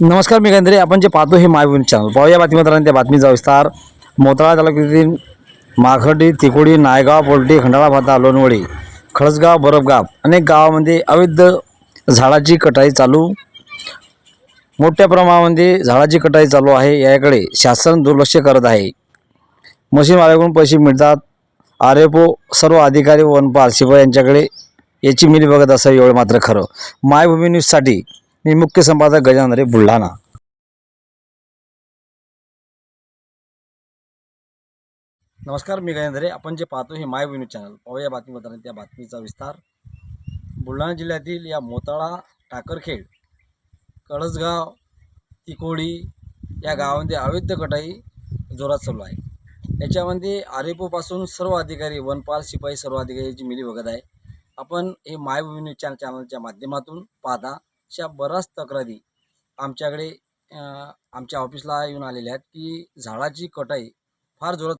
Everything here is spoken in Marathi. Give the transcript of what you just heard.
नमस्कार मी गंधरे आपण जे पाहतो हे मायभूमी चॅनल. पाहूया बातमीदारांनी त्या बातमीचा विस्तार. मोताळा तालुक्यातील माखर्डी तिकोडी नायगाव पोलटी खंडाळा भाता लोणवळी खळसगाव बरफगाव अनेक गावामध्ये अवैध झाडाची कटाई चालू. मोठ्या प्रमाणामध्ये झाडाची कटाई चालू आहे. याकडे शासन दुर्लक्ष करत आहे. मशीनवाल्याकडून पैसे मिळतात. आर एफ ओ सर्व अधिकारी वनपाल शिवाय यांच्याकडे याची मिली बघत असावी एवढं मात्र खरं. मायभूमी न्यूजसाठी मी मुख्य संपादक गजानन रे बुलढाणा. नमस्कार मी गजेंद्रे आपण जे पाहतो हे माय न्यूज चॅनल. पाहूया बातमीपत्राने त्या बातमीचा विस्तार. बुलढाणा जिल्ह्यातील या मोताळा टाकरखेड कळसगाव तिकोडी या गावामध्ये अवैध कटाई जोरात चालू आहे. याच्यामध्ये आर एफ ओपासून सर्व अधिकारी वनपाल शिपाई सर्व अधिकाऱ्याची मिली बघत आहे. आपण हे माय न्यूज चॅनल चॅनलच्या माध्यमातून पाहता. अशा बऱ्याच तक्रारी आमच्याकडे आमच्या ऑफिसला येऊन आलेल्या आहेत की झाडाची कटाई फार जोरात